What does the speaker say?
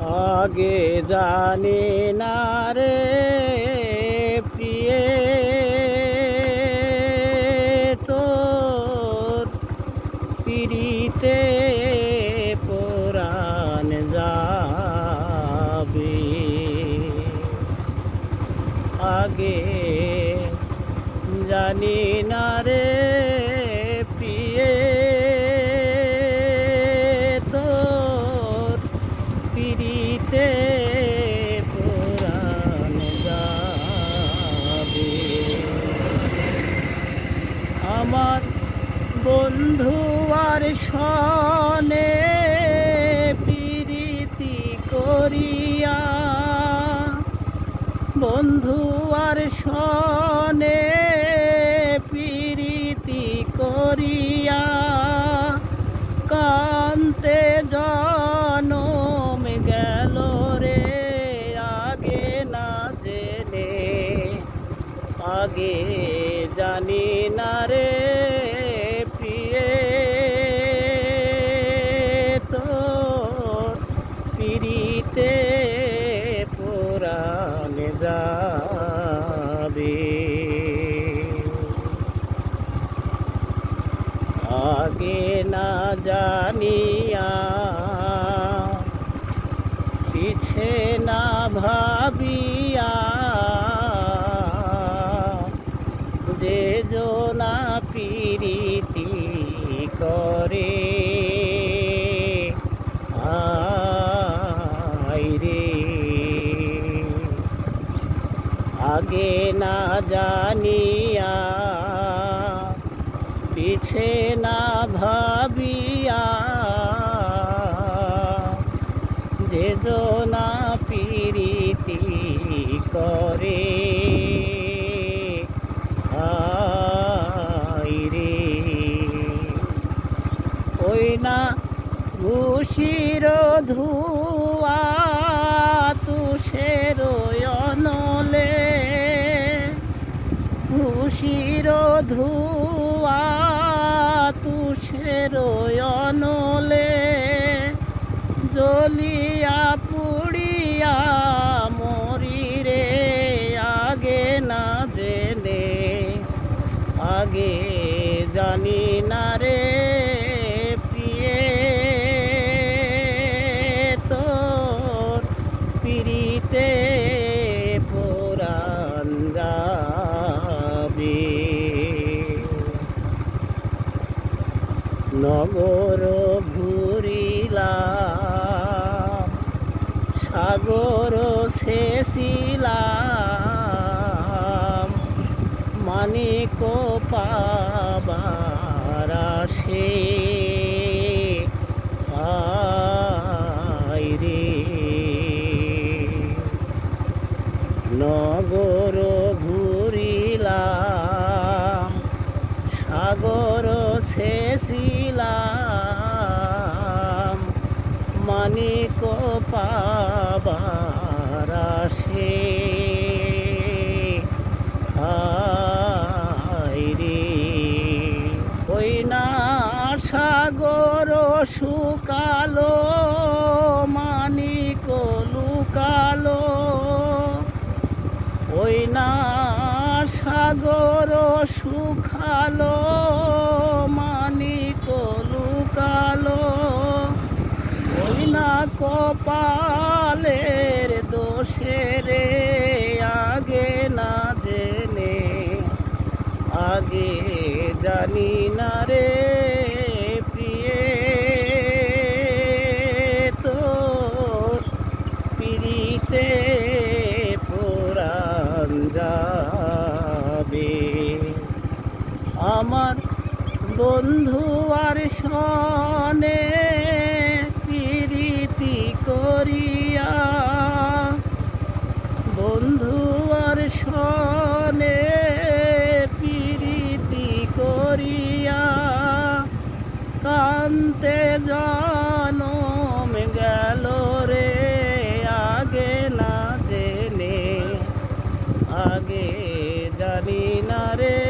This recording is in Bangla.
আগে জানি না রে প্রিয়ে। তোর পিড়িতে পুরাণ যাবে। আগে জানি না রে আমার বন্ধু আর সনে প্রীতি করিয়া। বন্ধু আর সনে আগে জানি না রে প্রিয়ে। তোর পিড়িতে পুরাণ যাবে। আগে না জানিয়া, পিছে না ভাবিয়া আগে না জানিয়া, পিছে না ভাবিয়া, যে জনা পিরিতি করে আইরে ওই না ঘুষির ধুয়া, তুষের অনলে ঘুষির ধুয়া তুষের অনলে জ্বলিয়া পুড়িয়া মরি রে আগে না জেনে, আগে জানি না রে নগর ঘুরিলাম সাগর শেষিলাম মানিক পাবার সে নগর ঘুরিলাম সাগর মানিক পাবার সে আইরে ওই না সাগর শুকালো মানিক লুকালো। ওই না সাগর শুকালো কপালের দোষে রে আগে না জেনে, আগে জানি না রে প্রিয়ে। তো পিড়িতে পুরাণ যাবে। আমার বন্ধু আর সনে করিয়া বন্ধু আর সনে পিরিতি করিয়া কান্তে জনম গেল রে আগে না জেনে, আগে জানি না রে